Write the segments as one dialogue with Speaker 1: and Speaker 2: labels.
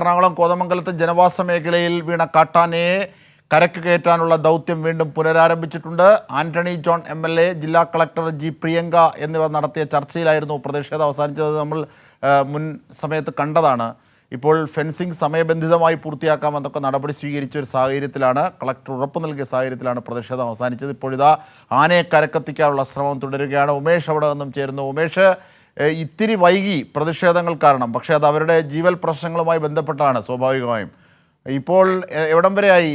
Speaker 1: എറണാകുളം കോതമംഗലത്തെ ജനവാസ മേഖലയിൽ വീണ കാട്ടാനയെ കരക്ക് കയറ്റാനുള്ള ദൗത്യം വീണ്ടും പുനരാരംഭിച്ചിട്ടുണ്ട്. Antony John M L A ജില്ലാ കളക്ടർ ജി പ്രിയങ്ക എന്നിവർ നടത്തിയ ചർച്ചയിലായിരുന്നു പ്രതിഷേധം അവസാനിച്ചത്. നമ്മൾ മുൻ സമയത്ത് കണ്ടതാണ്. ഇപ്പോൾ ഫെൻസിംഗ് സമയബന്ധിതമായി പൂർത്തിയാക്കാം എന്നൊക്കെ നടപടി സ്വീകരിച്ച ഒരു സാഹചര്യത്തിലാണ് കളക്ടർ ഉറപ്പ് നൽകിയ സാഹചര്യത്തിലാണ് പ്രതിഷേധം അവസാനിച്ചത്. ഇപ്പോഴിതാ ആനയെ കരക്കെത്തിക്കാനുള്ള ശ്രമം തുടരുകയാണ്. ഉമേഷ് അവിടെ നിന്നും ചേരുന്നു. ഉമേഷ് ഇത്തിരി വൈകി പ്രതിഷേധങ്ങൾ കാരണം. പക്ഷേ അത് അവരുടെ ജീവൽ പ്രശ്നങ്ങളുമായി ബന്ധപ്പെട്ടാണ് സ്വാഭാവികമായും. ഇപ്പോൾ എവിടം വരെയായി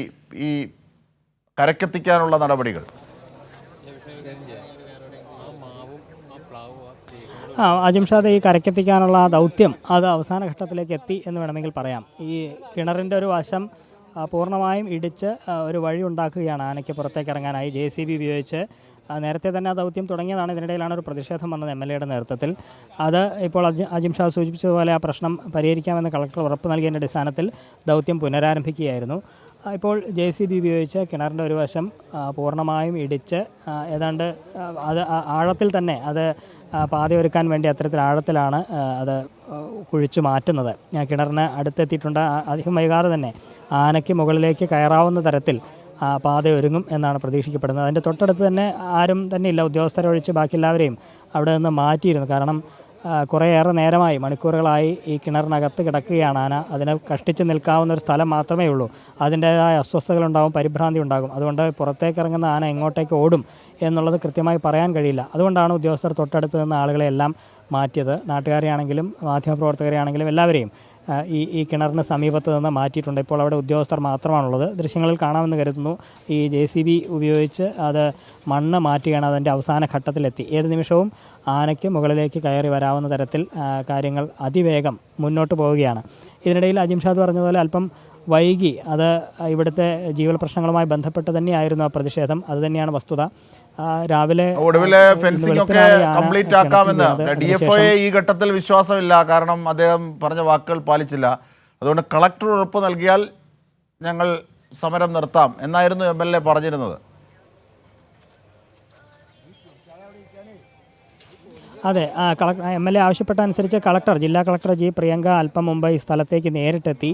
Speaker 1: ഈ കരക്കെത്തിക്കാനുള്ള നടപടികൾ?
Speaker 2: ആ അജിംഷാദ് ഈ കരക്കെത്തിക്കാനുള്ള ദൗത്യം അത് അവസാന ഘട്ടത്തിലേക്ക് എത്തി എന്ന് വേണമെങ്കിൽ പറയാം. ഈ കിണറിന്റെ ഒരു വശം പൂർണമായും ഇടിച്ച് ഒരു വഴി ഉണ്ടാക്കുകയാണ് ആനയ്ക്ക് പുറത്തേക്ക് ഇറങ്ങാനായി. ജെ സി ബി ഉപയോഗിച്ച് നേരത്തെ തന്നെ ആ ദൗത്യം തുടങ്ങിയതാണ്. ഇതിനിടയിലാണ് ഒരു പ്രതിഷേധം വന്നത് എം എൽ എയുടെ നേതൃത്വത്തിൽ. അത് ഇപ്പോൾ അജി ഷാ സൂചിപ്പിച്ചതുപോലെ ആ പ്രശ്നം പരിഹരിക്കാമെന്ന് കളക്ടർ ഉറപ്പ് നൽകിയതിന്റെ അടിസ്ഥാനത്തിൽ ദൗത്യം പുനരാരംഭിക്കുകയായിരുന്നു. ഇപ്പോൾ ജെ സി ബി ഉപയോഗിച്ച് കിണറിന്റെ ഒരു വശം പൂർണമായും ഇടിച്ച് ഏതാണ്ട് അത് ആഴത്തിൽ തന്നെ അത് പാത ഒരുക്കാൻ വേണ്ടി അത്തരത്തിൽ ആഴത്തിലാണ് അത് കുഴിച്ചു മാറ്റുന്നത്. കിണറിന് അടുത്തെത്തിയിട്ടുണ്ട്. അധികം വൈകാതെ തന്നെ ആനയ്ക്ക് മുകളിലേക്ക് കയറാവുന്ന തരത്തിൽ ആ, പാതയൊരുങ്ങും എന്നാണ് പ്രതീക്ഷിക്കപ്പെടുന്നത്. അതിന്റെ തൊട്ടടുത്ത് തന്നെ ആരും തന്നെ ഇല്ല ഉദ്യോഗസ്ഥരെ ഒഴിച്ച് ബാക്കി എല്ലാവരെയും അവിടെ നിന്ന് മാറ്റിയിരുന്നു. കാരണം കുറേയേറെ നേരമായി മണിക്കൂറുകളായി ഈ കിണറിനകത്ത് കിടക്കുകയാണ് ആന. അതിനെ കഷ്ടിച്ച് നിൽക്കാവുന്ന ഒരു സ്ഥലം മാത്രമേ ഉള്ളൂ. അതിന്റേതായ അസ്വസ്ഥതകളുണ്ടാകും പരിഭ്രാന്തി ഉണ്ടാകും. അതുകൊണ്ട് പുറത്തേക്ക് ഇറങ്ങുന്ന ആന എങ്ങോട്ടേക്ക് ഓടും എന്നുള്ളത് കൃത്യമായി പറയാൻ കഴിയില്ല. അതുകൊണ്ടാണ് ഉദ്യോഗസ്ഥർ തൊട്ടടുത്ത് നിന്ന് ആളുകളെ എല്ലാം മാറ്റിയത്. നാട്ടുകാരെയാണെങ്കിലും മാധ്യമപ്രവർത്തകരെയാണെങ്കിലും എല്ലാവരെയും ഈ ഈ കിണറിന് സമീപത്ത് നിന്ന് മാറ്റിയിട്ടുണ്ട്. ഇപ്പോൾ അവിടെ ഉദ്യോഗസ്ഥർ മാത്രമാണുള്ളത്. ദൃശ്യങ്ങളിൽ കാണാമെന്ന് കരുതുന്നു. ഈ ജെ സി ബി ഉപയോഗിച്ച് അത് മണ്ണ് മാറ്റുകയാണ് അതിന്റെ അവസാന ഘട്ടത്തിലെത്തി. ഏത് നിമിഷവും ആനയ്ക്ക് മുകളിലേക്ക് കയറി വരാവുന്ന തരത്തിൽ കാര്യങ്ങൾ അതിവേഗം മുന്നോട്ട് പോവുകയാണ്. ഇതിനിടയിൽ അജിംഷാദ് പറഞ്ഞതുപോലെ അല്പം വൈകി അത് ഇവിടുത്തെ ജീവൽ പ്രശ്നങ്ങളുമായി ബന്ധപ്പെട്ട് തന്നെയായിരുന്നു ആ പ്രതിഷേധം. അത് തന്നെയാണ് വസ്തുത. രാവിലെ
Speaker 1: ഒടുവിലെ ഫെൻസിംഗ് ഒക്കെ കംപ്ലീറ്റ് ആക്കാമെന്ന്. ഡി എഫ് ഒയെ ഈ ഘട്ടത്തിൽ വിശ്വാസമില്ല. കാരണം അദ്ദേഹം പറഞ്ഞ വാക്കുകൾ പാലിച്ചില്ല. അതുകൊണ്ട് കളക്ടർ ഉറപ്പ് നൽകിയാൽ ഞങ്ങൾ സമരം നിർത്താം എന്നായിരുന്നു എം എൽ എ പറഞ്ഞിരുന്നത്.
Speaker 2: അതെ കളക്ടർ എം എൽ എ ആവശ്യപ്പെട്ട അനുസരിച്ച് കളക്ടർ ജില്ലാ കളക്ടർ ജി. പ്രിയങ്ക അല്പം മുമ്പ് ഈ സ്ഥലത്തേക്ക് നേരിട്ടെത്തി.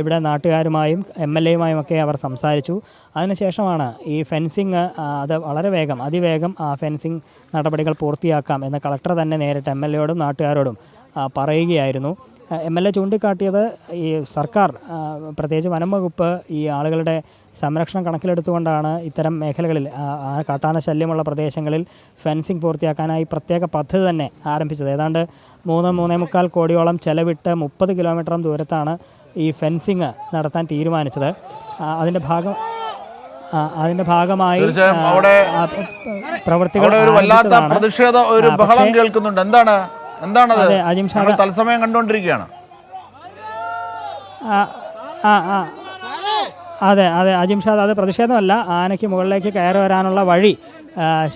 Speaker 2: ഇവിടെ നാട്ടുകാരുമായും എം എൽ എയുമായും ഒക്കെ അവർ സംസാരിച്ചു. അതിനുശേഷമാണ് ഈ ഫെൻസിങ് അത് വളരെ വേഗം അതിവേഗം ആ ഫെൻസിങ് നടപടികൾ പൂർത്തിയാക്കാം എന്ന് കളക്ടർ തന്നെ നേരിട്ട് എം എൽ എയോടും നാട്ടുകാരോടും പറയുകയായിരുന്നു. എം എൽ എ ചൂണ്ടിക്കാട്ടിയത് ഈ സർക്കാർ പ്രത്യേകിച്ച് വനം വകുപ്പ് ഈ ആളുകളുടെ സംരക്ഷണം കണക്കിലെടുത്തുകൊണ്ടാണ് ഇത്തരം മേഖലകളിൽ കാട്ടാന ശല്യമുള്ള പ്രദേശങ്ങളിൽ ഫെൻസിംഗ് പൂർത്തിയാക്കാനായി പ്രത്യേക പദ്ധതി തന്നെ ആരംഭിച്ചത്. ഏതാണ്ട് മൂന്ന് മൂന്നേ മുക്കാൽ കോടിയോളം ചെലവിട്ട് മുപ്പത് കിലോമീറ്ററും ദൂരത്താണ് ഈ ഫെൻസിങ് നടത്താൻ തീരുമാനിച്ചത്. അതിന്റെ ഭാഗം അതിന്റെ ഭാഗമായി
Speaker 1: അവിടെ പ്രവർത്തികൾ ഒരു വല്ലാത്ത. പ്രതിഷേധ ഒരു ബഹളം കേൾക്കുന്നുണ്ട്. എന്താണ്? എന്താണത്? തത്സമയം കണ്ടുകൊണ്ടിരിക്കുകയാണ്.
Speaker 2: അതെ അതെ അജിംഷാദ് അത് പ്രതിഷേധമല്ല. ആനയ്ക്ക് മുകളിലേക്ക് കയറി വരാനുള്ള വഴി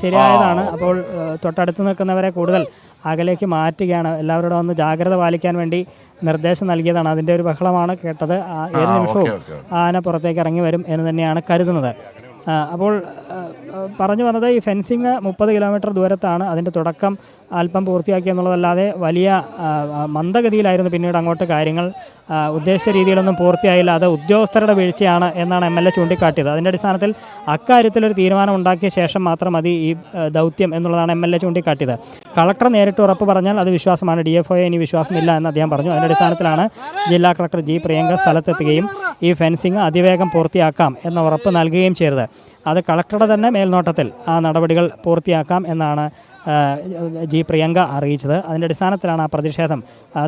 Speaker 2: ശരിയായതാണ്. അപ്പോൾ തൊട്ടടുത്ത് നിൽക്കുന്നവരെ കൂടുതൽ അകലേക്ക് മാറ്റുകയാണ്. എല്ലാവരോടും ഒന്ന് ജാഗ്രത പാലിക്കാൻ വേണ്ടി നിർദ്ദേശം നൽകിയതാണ്. അതിന്റെ ഒരു ബഹളമാണ് കേട്ടത്. ഏത് നിമിഷവും. ആന പുറത്തേക്ക് ഇറങ്ങി വരും എന്ന് തന്നെയാണ് കരുതുന്നത്. അപ്പോൾ പറഞ്ഞു വന്നത് ഈ ഫെൻസിങ് മുപ്പത് കിലോമീറ്റർ ദൂരത്താണ്. അതിന്റെ തുടക്കം അല്പം പൂർത്തിയാക്കി എന്നുള്ളതല്ലാതെ വലിയ മന്ദഗതിയിലായിരുന്നു പിന്നീട് അങ്ങോട്ട് കാര്യങ്ങൾ. ഉദ്ദേശിച്ച രീതിയിലൊന്നും പൂർത്തിയായില്ല. അത് ഉദ്യോഗസ്ഥരുടെ വീഴ്ചയാണ് എന്നാണ് എം എൽ എ ചൂണ്ടിക്കാട്ടിയത്. അതിന്റെ അടിസ്ഥാനത്തിൽ അക്കാര്യത്തിൽ ഒരു തീരുമാനം ഉണ്ടാക്കിയ ശേഷം മാത്രം മതി ഈ ദൗത്യം എന്നുള്ളതാണ് എം എൽ എ ചൂണ്ടിക്കാട്ടിയത്. കളക്ടർ നേരിട്ട് ഉറപ്പ് പറഞ്ഞാൽ അത് വിശ്വാസമാണ്. ഡി എഫ് ഇനി വിശ്വാസമില്ല എന്ന് അദ്ദേഹം പറഞ്ഞു. അതിന്റെ അടിസ്ഥാനത്തിലാണ് ജില്ലാ കളക്ടർ ജി പ്രിയങ്ക സ്ഥലത്തെത്തുകയും ഈ ഫെൻസിങ് അതിവേഗം പൂർത്തിയാക്കാം എന്ന ഉറപ്പ് നൽകുകയും ചെയ്തത്. അത് കളക്ടറുടെ തന്നെ മേൽനോട്ടത്തിൽ ആ നടപടികൾ പൂർത്തിയാക്കാം എന്നാണ് ജി പ്രിയങ്ക അറിയിച്ചത്. അതിന്റെ അടിസ്ഥാനത്തിലാണ് ആ പ്രതിഷേധം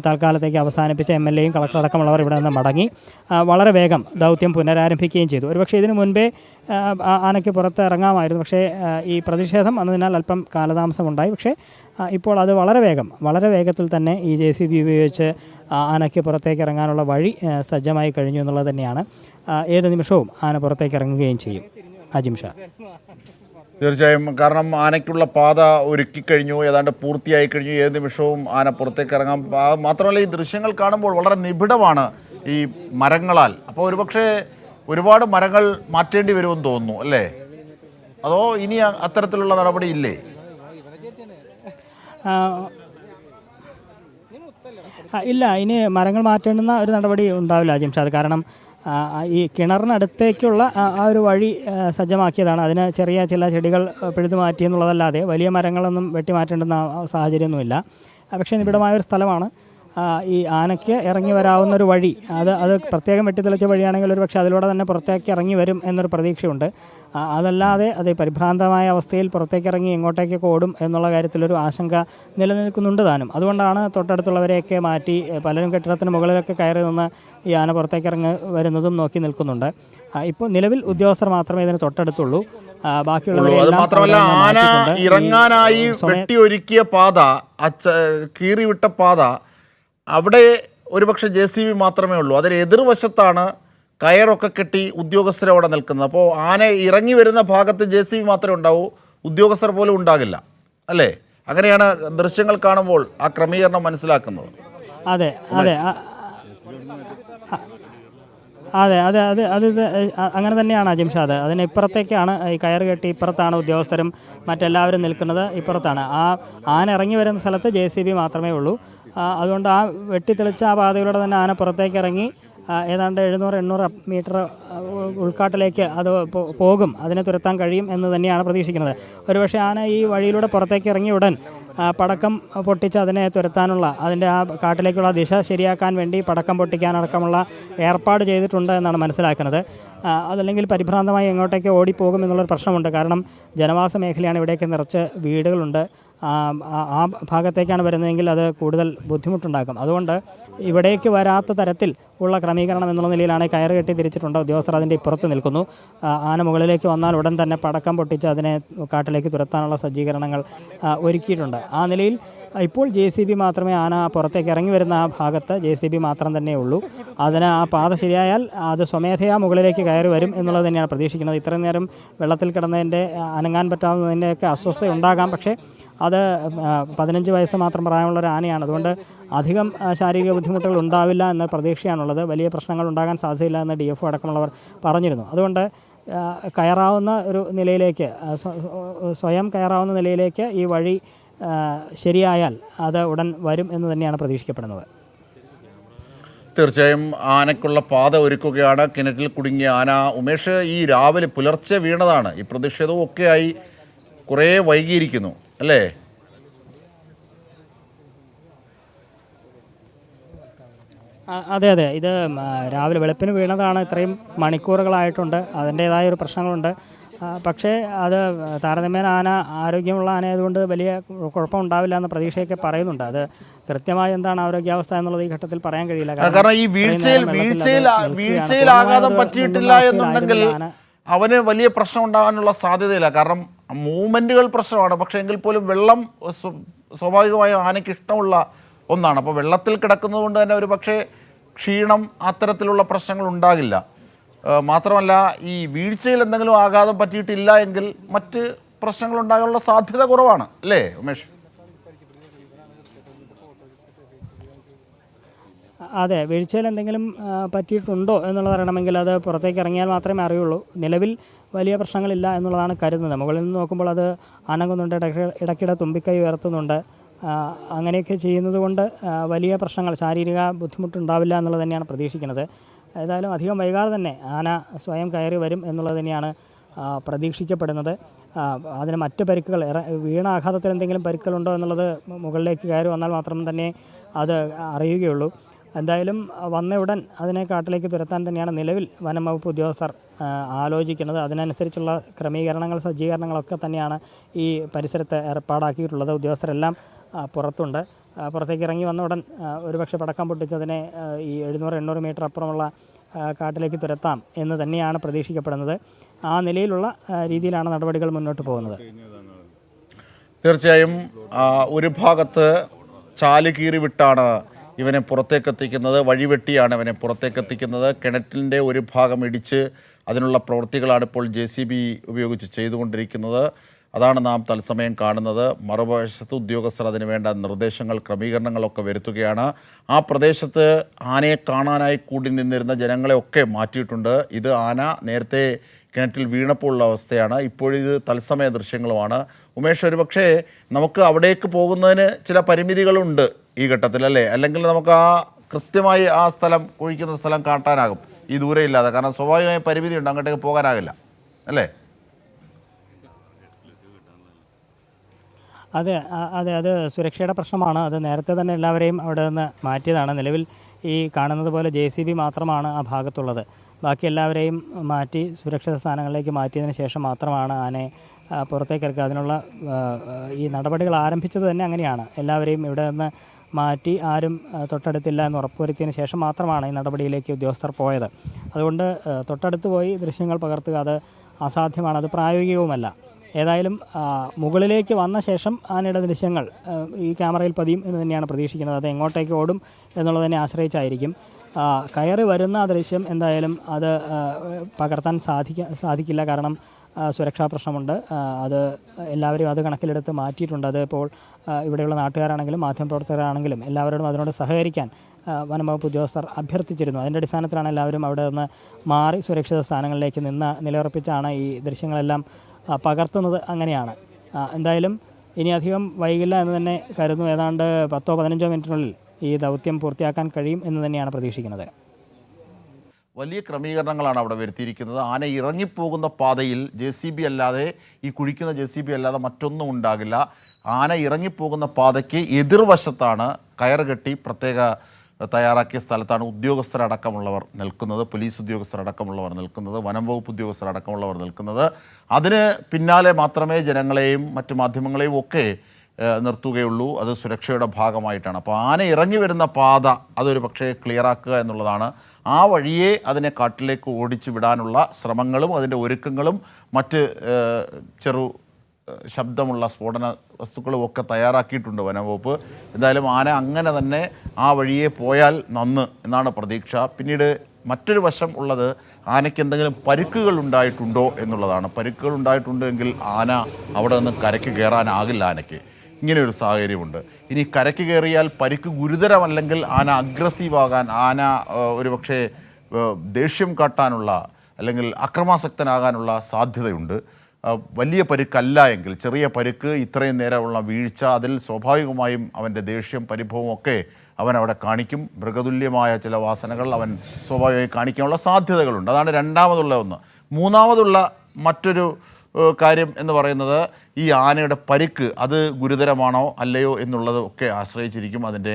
Speaker 2: തൽക്കാലത്തേക്ക് അവസാനിപ്പിച്ച എം എൽ എയും കളക്ടർ അടക്കമുള്ളവർ ഇവിടെ നിന്ന് മടങ്ങി വളരെ വേഗം ദൗത്യം പുനരാരംഭിക്കുകയും ചെയ്തു. ഒരുപക്ഷെ ഇതിനു മുൻപേ ആനയ്ക്ക് പുറത്ത് ഇറങ്ങാമായിരുന്നു. പക്ഷേ ഈ പ്രതിഷേധം എന്നതിനാൽ അല്പം കാലതാമസമുണ്ടായി. പക്ഷേ ഇപ്പോൾ അത് വളരെ വേഗം വളരെ വേഗത്തിൽ തന്നെ ഈ ജെ സി ബി ഉപയോഗിച്ച് ആനയ്ക്ക് പുറത്തേക്ക് ഇറങ്ങാനുള്ള വഴി സജ്ജമായി കഴിഞ്ഞു എന്നുള്ളത് തന്നെയാണ്. ഏത് നിമിഷവും ആന പുറത്തേക്ക് ഇറങ്ങുകയും ചെയ്യും. അജിം ഷാ.
Speaker 1: തീർച്ചയായും കാരണം ആനയ്ക്കുള്ള പാത ഒരുക്കി കഴിഞ്ഞു ഏതാണ്ട് പൂർത്തിയായി കഴിഞ്ഞു ഏത് നിമിഷവും ആന പുറത്തേക്ക് ഇറങ്ങാം. മാത്രമല്ല ഈ ദൃശ്യങ്ങൾ കാണുമ്പോൾ വളരെ നിബിഡമാണ് ഈ മരങ്ങളാൽ. അപ്പോൾ ഒരുപക്ഷെ ഒരുപാട് മരങ്ങൾ മാറ്റേണ്ടി വരുമെന്ന് തോന്നുന്നു അല്ലേ? അതോ ഇനി അത്തരത്തിലുള്ള നടപടി ഇല്ലേ?
Speaker 2: ഇല്ല ഇനി മരങ്ങൾ മാറ്റേണ്ടുന്ന ഒരു നടപടി ഉണ്ടാവില്ല ജിംഷാദ്. കാരണം ഈ കിണറിനടുത്തേക്കുള്ള ആ ഒരു വഴി സജ്ജമാക്കിയതാണ്. അതിന് ചെറിയ ചില ചെടികൾ പിഴുതു മാറ്റി എന്നുള്ളതല്ലാതെ വലിയ മരങ്ങളൊന്നും വെട്ടി മാറ്റേണ്ടുന്ന സാഹചര്യമൊന്നുമില്ല പക്ഷേ നിബിഡമായ ഒരു സ്ഥലമാണ്. ഈ ആനയ്ക്ക് ഇറങ്ങി വരാവുന്ന ഒരു വഴി അത് അത് പ്രത്യേകം വെട്ടിത്തെളിച്ച വഴിയാണെങ്കിൽ ഒരു പക്ഷേ അതിലൂടെ തന്നെ പുറത്തേക്ക് ഇറങ്ങി വരും എന്നൊരു പ്രതീക്ഷയുണ്ട്. അതല്ലാതെ അത് പരിഭ്രാന്തമായ അവസ്ഥയിൽ പുറത്തേക്ക് ഇറങ്ങി എങ്ങോട്ടേക്കൊക്കെ ഓടും എന്നുള്ള കാര്യത്തിലൊരു ആശങ്ക നിലനിൽക്കുന്നുണ്ട് താനും. അതുകൊണ്ടാണ് തൊട്ടടുത്തുള്ളവരെയൊക്കെ മാറ്റി പലരും കെട്ടിടത്തിന് മുകളിലൊക്കെ കയറി നിന്ന് ഈ ആന പുറത്തേക്ക് ഇറങ്ങി വരുന്നതും നോക്കി നിൽക്കുന്നുണ്ട്. ഇപ്പോൾ നിലവിൽ ഉദ്യോഗസ്ഥർ മാത്രമേ ഇതിന് തൊട്ടടുത്തുള്ളൂ.
Speaker 1: അത് മാത്രമല്ല ആന ഇറങ്ങാനായി വെട്ടിയൊരുക്കിയ പാത കീറിവിട്ട പാത അവിടെ ഒരുപക്ഷെ ജെ സി ബി മാത്രമേ ഉള്ളൂ. അതിന് എതിർവശത്താണ് കയറൊക്കെ കെട്ടി ഉദ്യോഗസ്ഥർ അവിടെ നിൽക്കുന്നത്. അപ്പോൾ ആന ഇറങ്ങി വരുന്ന ഭാഗത്ത് ജെ സി ബി മാത്രമേ ഉണ്ടാവൂ. ഉദ്യോഗസ്ഥർ പോലും ഉണ്ടാകില്ല. അല്ലേ? അങ്ങനെയാണ് ദൃശ്യങ്ങൾ കാണുമ്പോൾ ആ ക്രമീകരണം മനസ്സിലാക്കുന്നത്.
Speaker 2: അതെ അതെ. അതെ അതെ അത് അത് അങ്ങനെ തന്നെയാണ് അജിംഷാദ് അതിന് ഇപ്പുറത്തേക്കാണ് ഈ കയറ് കെട്ടി ഇപ്പുറത്താണ് ഉദ്യോഗസ്ഥരും മറ്റെല്ലാവരും നിൽക്കുന്നത് ഇപ്പുറത്താണ്. ആ ആന ഇറങ്ങി വരുന്ന സ്ഥലത്ത് ജെ സി ബി മാത്രമേ ഉള്ളൂ. അതുകൊണ്ട് ആ വെട്ടിത്തെളിച്ച ആ പാതയിലൂടെ തന്നെ ആന പുറത്തേക്ക് ഇറങ്ങി ഏതാണ്ട് എഴുന്നൂറ് എണ്ണൂറ് മീറ്റർ ഉൾക്കാട്ടിലേക്ക് അത് പോകും. അതിനെ തുരത്താൻ കഴിയും എന്ന് തന്നെയാണ് പ്രതീക്ഷിക്കുന്നത്. ഒരുപക്ഷെ ആന ഈ വഴിയിലൂടെ പുറത്തേക്ക് ഇറങ്ങിയ ഉടൻ പടക്കം പൊട്ടിച്ച് അതിനെ തുരത്താനുള്ള അതിന്റെ ആ കാട്ടിലേക്കുള്ള ദിശ ശരിയാക്കാൻ വേണ്ടി പടക്കം പൊട്ടിക്കാനടക്കമുള്ള ഏർപ്പാട് ചെയ്തിട്ടുണ്ട് എന്നാണ് മനസ്സിലാക്കുന്നത്. അതല്ലെങ്കിൽ പരിഭ്രാന്തമായി എങ്ങോട്ടേക്ക് ഓടിപ്പോകും എന്നുള്ളൊരു പ്രശ്നമുണ്ട്. കാരണം ജനവാസ മേഖലയാണ് ഇവിടേക്ക് നിറച്ച് വീടുകളുണ്ട്. ആ, ഭാഗത്തേക്കാണ് വരുന്നതെങ്കിൽ അത് കൂടുതൽ ബുദ്ധിമുട്ടുണ്ടാക്കും. അതുകൊണ്ട് ഇവിടേക്ക് വരാത്ത തരത്തിൽ ഉള്ള ക്രമീകരണം എന്നുള്ള നിലയിലാണ് കയറ് കെട്ടി തിരിച്ചിട്ടുണ്ട്. ഉദ്യോഗസ്ഥർ അതിന്റെ ഇപ്പുറത്ത് നിൽക്കുന്നു. ആന മുകളിലേക്ക് വന്നാൽ ഉടൻ തന്നെ പടക്കം പൊട്ടിച്ച് അതിനെ കാട്ടിലേക്ക് തുരത്താനുള്ള സജ്ജീകരണങ്ങൾ ഒരുക്കിയിട്ടുണ്ട്. ആ നിലയിൽ ഇപ്പോൾ ജെ സി ബി മാത്രമേ ആന പുറത്തേക്ക് ഇറങ്ങി വരുന്ന ആ ഭാഗത്ത് ജെ സി ബി മാത്രം തന്നെ ഉള്ളൂ. അതിന് ആ പാത ശരിയായാൽ അത് സ്വമേധയാ മുകളിലേക്ക് കയറി വരും എന്നുള്ളത് തന്നെയാണ് പ്രതീക്ഷിക്കുന്നത്. ഇത്രയും നേരം വെള്ളത്തിൽ കിടന്നതിന്റെ അനങ്ങാൻ പറ്റാവുന്നതിന്റെയൊക്കെ അസ്വസ്ഥ ഉണ്ടാകാം. പക്ഷേ അത് പതിനഞ്ച് വയസ്സ് മാത്രം പ്രായമുള്ള ഒരു ആനയാണ്. അതുകൊണ്ട് അധികം ശാരീരിക ബുദ്ധിമുട്ടുകൾ ഉണ്ടാവില്ല എന്ന പ്രതീക്ഷയാണുള്ളത്. വലിയ പ്രശ്നങ്ങൾ ഉണ്ടാകാൻ സാധ്യതയില്ല എന്ന് ഡി എഫ് അടക്കമുള്ളവർ പറഞ്ഞിരുന്നു. അതുകൊണ്ട് കയറാവുന്ന ഒരു നിലയിലേക്ക് സ്വയം കയറാവുന്ന നിലയിലേക്ക് ഈ വഴി ശരിയായാൽ അത് ഉടൻ വരും എന്ന് തന്നെയാണ് പ്രതീക്ഷിക്കപ്പെടുന്നത്.
Speaker 1: തീർച്ചയായും ആനയ്ക്കുള്ള പാത ഒരുക്കുകയാണ്. കിണറ്റിൽ കുടുങ്ങിയ ആന ഉമേഷ് ഈ രാവിലെ പുലർച്ചെ വീണതാണ്. ഈ പ്രതിഷേധവും ഒക്കെയായി കുറേ വൈകിയിരിക്കുന്നു. അല്ലേ?
Speaker 2: അതെ അതെ. ഇത് രാവിലെ വെളുപ്പിന് വീണതാണ് ഇത്രയും മണിക്കൂറുകളായിട്ടുണ്ട്. അതിന്റേതായ ഒരു പ്രശ്നങ്ങളുണ്ട്. പക്ഷേ അത് താരതമ്യേന ആന ആരോഗ്യമുള്ള ആനയായതുകൊണ്ട് വലിയ കുഴപ്പമുണ്ടാവില്ല എന്ന പ്രതീക്ഷയൊക്കെ പറയുന്നുണ്ട്. അത് കൃത്യമായി എന്താണ് ആരോഗ്യാവസ്ഥ എന്നുള്ളത് ഈ ഘട്ടത്തിൽ പറയാൻ കഴിയില്ല.
Speaker 1: കാരണം ഈ വീഴ്ചയിൽ വീഴ്ചയിൽ
Speaker 2: വീഴ്ചയിൽ അത്
Speaker 1: പറ്റിയിട്ടില്ല എന്നുണ്ടെങ്കിൽ അവന് വലിയ പ്രശ്നം ഉണ്ടാകാനുള്ള സാധ്യതയില്ല. കാരണം മൂവ്മെന്റുകൾ പ്രശ്നമാണ്. പക്ഷേ എങ്കിൽ പോലും വെള്ളം സ്വ- സ്വാഭാവികമായും ആനയ്ക്ക് ഇഷ്ടമുള്ള ഒന്നാണ്. അപ്പോൾ വെള്ളത്തിൽ കിടക്കുന്നത് കൊണ്ട് തന്നെ ഒരു പക്ഷേ ക്ഷീണം അത്തരത്തിലുള്ള പ്രശ്നങ്ങൾ ഉണ്ടാകില്ല. മാത്രമല്ല ഈ വീഴ്ചയിൽ എന്തെങ്കിലും ആഘാതം പറ്റിയിട്ടില്ല എങ്കിൽ മറ്റ് പ്രശ്നങ്ങൾ ഉണ്ടാകാനുള്ള സാധ്യത കുറവാണ്. അല്ലേ ഉമേഷ്?
Speaker 2: അതെ വീഴ്ചയിൽ എന്തെങ്കിലും പറ്റിയിട്ടുണ്ടോ എന്നുള്ളത് അറിയണമെങ്കിൽ അത് പുറത്തേക്ക് ഇറങ്ങിയാൽ മാത്രമേ അറിയുള്ളൂ. നിലവിൽ വലിയ പ്രശ്നങ്ങളില്ല എന്നുള്ളതാണ് കരുതുന്നത്. മുകളിൽ നിന്ന് നോക്കുമ്പോൾ അത് അനങ്ങുന്നുണ്ട് ഇടയ്ക്ക് ഇടയ്ക്കിടെ തുമ്പിക്കൈ ഉയർത്തുന്നുണ്ട്. അങ്ങനെയൊക്കെ ചെയ്യുന്നത് കൊണ്ട് വലിയ പ്രശ്നങ്ങൾ ശാരീരിക ബുദ്ധിമുട്ടുണ്ടാവില്ല എന്നുള്ളത് തന്നെയാണ് പ്രതീക്ഷിക്കുന്നത്. ഏതായാലും അധികം വൈകാതെ തന്നെ ആന സ്വയം കയറി വരും എന്നുള്ളത് തന്നെയാണ് പ്രതീക്ഷിക്കപ്പെടുന്നത്. അതിന് മറ്റ് പരിക്കുകൾ വീണ ആഘാതത്തിൽ എന്തെങ്കിലും പരിക്കുകളുണ്ടോ എന്നുള്ളത് മുകളിലേക്ക് കയറി വന്നാൽ മാത്രം തന്നെ അത് അറിയുകയുള്ളൂ. എന്തായാലും വന്ന ഉടൻ അതിനെ കാട്ടിലേക്ക് തുരത്താൻ തന്നെയാണ് നിലവിൽ വനം വകുപ്പ് ഉദ്യോഗസ്ഥർ ആലോചിക്കുന്നത്. അതിനനുസരിച്ചുള്ള ക്രമീകരണങ്ങൾ സജ്ജീകരണങ്ങളൊക്കെ തന്നെയാണ് ഈ പരിസരത്ത് ഏർപ്പാടാക്കിയിട്ടുള്ളത്. ഉദ്യോഗസ്ഥരെല്ലാം പുറത്തുണ്ട്. പുറത്തേക്ക് ഇറങ്ങി വന്ന ഉടൻ ഒരുപക്ഷെ പടക്കം പൊട്ടിച്ചതിനെ ഈ എഴുന്നൂറ് എണ്ണൂറ് മീറ്റർ അപ്പുറമുള്ള കാട്ടിലേക്ക് തുരത്താം എന്ന് തന്നെയാണ് പ്രതീക്ഷിക്കപ്പെടുന്നത്. ആ നിലയിലുള്ള രീതിയിലാണ് നടപടികൾ മുന്നോട്ട് പോകുന്നത്.
Speaker 1: തീർച്ചയായും ഒരു ഭാഗത്ത് ചാലുകീറി വിട്ടാണ് ഇവനെ പുറത്തേക്ക് എത്തിക്കുന്നത് വഴിവെട്ടിയാണ് ഇവനെ പുറത്തേക്ക് എത്തിക്കുന്നത് കിണറ്റിന്റെ ഒരു ഭാഗം ഇടിച്ച് അതിനുള്ള പ്രവൃത്തികളാണ് ഇപ്പോൾ ജെ സി ബി ഉപയോഗിച്ച് ചെയ്തുകൊണ്ടിരിക്കുന്നത്. അതാണ് നാം തത്സമയം കാണുന്നത്. മറുവശത്ത് ഉദ്യോഗസ്ഥർ അതിന് വേണ്ട നിർദ്ദേശങ്ങൾ ക്രമീകരണങ്ങളൊക്കെ വരുത്തുകയാണ്. ആ പ്രദേശത്ത് ആനയെ കാണാനായി കൂടി നിന്നിരുന്ന ജനങ്ങളെയൊക്കെ മാറ്റിയിട്ടുണ്ട്. ഇത് ആന നേരത്തെ കിണറ്റിൽ വീണപ്പോൾ ഉള്ള അവസ്ഥയാണ് ഇപ്പോഴിത് തത്സമയ ദൃശ്യങ്ങളുമാണ്. ഉമേഷ് ഒരുപക്ഷേ നമുക്ക് അവിടേക്ക് പോകുന്നതിന് ചില പരിമിതികളുണ്ട്. ഈ ഘട്ടത്തിൽ അല്ലേ അല്ലെങ്കിൽ നമുക്ക് ആ കൃത്യമായി ആ സ്ഥലം കുഴിക്കുന്ന സ്ഥലം കാട്ടാനാകും. ഈ ദൂരെ ഇല്ലാതെ. കാരണം സ്വാഭാവികമായ പരിമിതിയുണ്ട് അങ്ങോട്ടേക്ക് പോകാനാകില്ല. അല്ലേ?
Speaker 2: അതെ. അതെ. അത് സുരക്ഷയുടെ പ്രശ്നമാണ്. അത് നേരത്തെ തന്നെ എല്ലാവരെയും അവിടെ നിന്ന് മാറ്റിയതാണ്. നിലവിൽ ഈ കാണുന്നത് പോലെ ജെ സി ബി മാത്രമാണ് ആ ഭാഗത്തുള്ളത്. ബാക്കി എല്ലാവരെയും മാറ്റി സുരക്ഷിത സ്ഥാനങ്ങളിലേക്ക് മാറ്റിയതിന് ശേഷം മാത്രമാണ് ആനയെ പുറത്തേക്ക് ഇറക്കുക. അതിനുള്ള ഈ നടപടികൾ ആരംഭിച്ചത് തന്നെ അങ്ങനെയാണ്. എല്ലാവരെയും ഇവിടെ നിന്ന് മാറ്റി ആരും തൊട്ടടുത്തില്ല എന്ന് ഉറപ്പുവരുത്തിയതിന് ശേഷം മാത്രമാണ് ഈ നടപടിയിലേക്ക് ഉദ്യോഗസ്ഥർ പോയത്. അതുകൊണ്ട് തൊട്ടടുത്ത് പോയി ദൃശ്യങ്ങൾ പകർത്തുക അത് അസാധ്യമാണ് അത് പ്രായോഗികവുമല്ല. ഏതായാലും മുകളിലേക്ക് വന്ന ശേഷം ആനയുടെ ദൃശ്യങ്ങൾ ഈ ക്യാമറയിൽ പതിയും എന്ന് തന്നെയാണ് പ്രതീക്ഷിക്കുന്നത്. അത് എങ്ങോട്ടേക്ക് ഓടും എന്നുള്ളതിനെ ആശ്രയിച്ചായിരിക്കും. കയറി വരുന്ന ദൃശ്യം എന്തായാലും അത് പകർത്താൻ സാധിക്ക സാധിക്കില്ല. കാരണം സുരക്ഷാ പ്രശ്നമുണ്ട്. അത് എല്ലാവരും അത് കണക്കിലെടുത്ത് മാറ്റിയിട്ടുണ്ട്. അത് ഇപ്പോൾ ഇവിടെയുള്ള നാട്ടുകാരാണെങ്കിലും മാധ്യമപ്രവർത്തകരാണെങ്കിലും എല്ലാവരോടും അതിനോട് സഹകരിക്കാൻ വനംവകുപ്പ് ഉദ്യോഗസ്ഥർ അഭ്യർത്ഥിച്ചിരുന്നു. അതിന്റെ അടിസ്ഥാനത്തിലാണ് എല്ലാവരും അവിടെ നിന്ന് മാറി സുരക്ഷിത സ്ഥാനങ്ങളിലേക്ക് നിന്ന് നിലയുറപ്പിച്ചാണ് ഈ ദൃശ്യങ്ങളെല്ലാം പകർത്തുന്നത് അങ്ങനെയാണ്. എന്തായാലും ഇനി അധികം വൈകില്ല എന്ന് തന്നെ കരുതുന്നു. ഏതാണ്ട് പത്തോ പതിനഞ്ചോ മിനിറ്റിനുള്ളിൽ ഈ ദൗത്യം പൂർത്തിയാക്കാൻ കഴിയും എന്ന് തന്നെയാണ് പ്രതീക്ഷിക്കുന്നത്.
Speaker 1: വലിയ ക്രമീകരണങ്ങളാണ് അവിടെ വരുത്തിയിരിക്കുന്നത്. ആന ഇറങ്ങിപ്പോകുന്ന പാതയിൽ ജെ സി ബി അല്ലാതെ ഈ കുഴിക്കുന്ന ജെ സി ബി അല്ലാതെ മറ്റൊന്നും ഉണ്ടാകില്ല. ആന ഇറങ്ങിപ്പോകുന്ന പാതയ്ക്ക് എതിർവശത്താണ് കയറുകെട്ടി പ്രത്യേക തയ്യാറാക്കിയ സ്ഥലത്താണ് ഉദ്യോഗസ്ഥരടക്കമുള്ളവർ നിൽക്കുന്നത്. പോലീസ് ഉദ്യോഗസ്ഥരടക്കമുള്ളവർ നിൽക്കുന്നത്. വനം വകുപ്പ് ഉദ്യോഗസ്ഥരടക്കമുള്ളവർ നിൽക്കുന്നത്. അതിന് പിന്നാലെ മാത്രമേ ജനങ്ങളെയും മറ്റ് മാധ്യമങ്ങളെയും ഒക്കെ നിർത്തുകയുള്ളൂ. അത് സുരക്ഷയുടെ ഭാഗമായിട്ടാണ്. അപ്പോൾ ആന ഇറങ്ങി വരുന്ന പാത അതൊരു പക്ഷേ ക്ലിയറാക്കുക എന്നുള്ളതാണ്. ആ വഴിയെ അതിനെ കാട്ടിലേക്ക് ഓടിച്ചു വിടാനുള്ള ശ്രമങ്ങളും അതിന്റെ ഒരുക്കങ്ങളും മറ്റ് ചെറു ശബ്ദമുള്ള സ്ഫോടന വസ്തുക്കളും ഒക്കെ തയ്യാറാക്കിയിട്ടുണ്ട് വനംവകുപ്പ്. എന്തായാലും ആന അങ്ങനെ തന്നെ ആ വഴിയെ പോയാൽ നന്ന് എന്നാണ് പ്രതീക്ഷ. പിന്നീട് മറ്റൊരു വശം ഉള്ളത് ആനയ്ക്ക് എന്തെങ്കിലും പരുക്കുകൾ ഉണ്ടായിട്ടുണ്ടോ എന്നുള്ളതാണ്. പരുക്കുകൾ ഉണ്ടായിട്ടുണ്ടെങ്കിൽ ആന അവിടെ നിന്ന് കരയ്ക്ക് കയറാനാകില്ല ആനയ്ക്ക്. ഇങ്ങനെ ഒരു സാഹചര്യമുണ്ട്. ഇനി കരയ്ക്ക് കയറിയാൽ പരിക്ക് ഗുരുതരമല്ലെങ്കിൽ ആന അഗ്രസീവ് ആകാൻ ആന ഒരു പക്ഷേ ദേഷ്യം കാട്ടാനുള്ള അല്ലെങ്കിൽ അക്രമാസക്തനാകാനുള്ള സാധ്യതയുണ്ട്. വലിയ പരുക്കല്ല എങ്കിൽ ചെറിയ പരുക്ക് ഇത്രയും നേരമുള്ള വീഴ്ച അതിൽ സ്വാഭാവികമായും അവന്റെ ദേഷ്യം പരിഭവം ഒക്കെ അവൻ അവിടെ കാണിക്കും. മൃഗതുല്യമായ ചില വാസനകൾ അവൻ സ്വാഭാവികമായി കാണിക്കാനുള്ള സാധ്യതകളുണ്ട്. അതാണ് രണ്ടാമതുള്ള ഒന്ന്. മൂന്നാമതുള്ള മറ്റൊരു കാര്യം എന്ന് പറയുന്നത് ഈ ആനയുടെ പരിക്ക് അത് ഗുരുതരമാണോ അല്ലയോ എന്നുള്ളത് ഒക്കെ ആശ്രയിച്ചിരിക്കും അതിന്റെ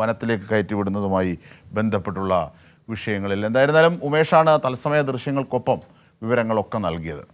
Speaker 1: വനത്തിലേക്ക് കയറ്റിവിടുന്നതുമായി ബന്ധപ്പെട്ടുള്ള വിഷയങ്ങളിൽ. എന്തായിരുന്നാലും ഉമേഷാണ് തത്സമയ ദൃശ്യങ്ങൾക്കൊപ്പം വിവരങ്ങളൊക്കെ നൽകിയത്.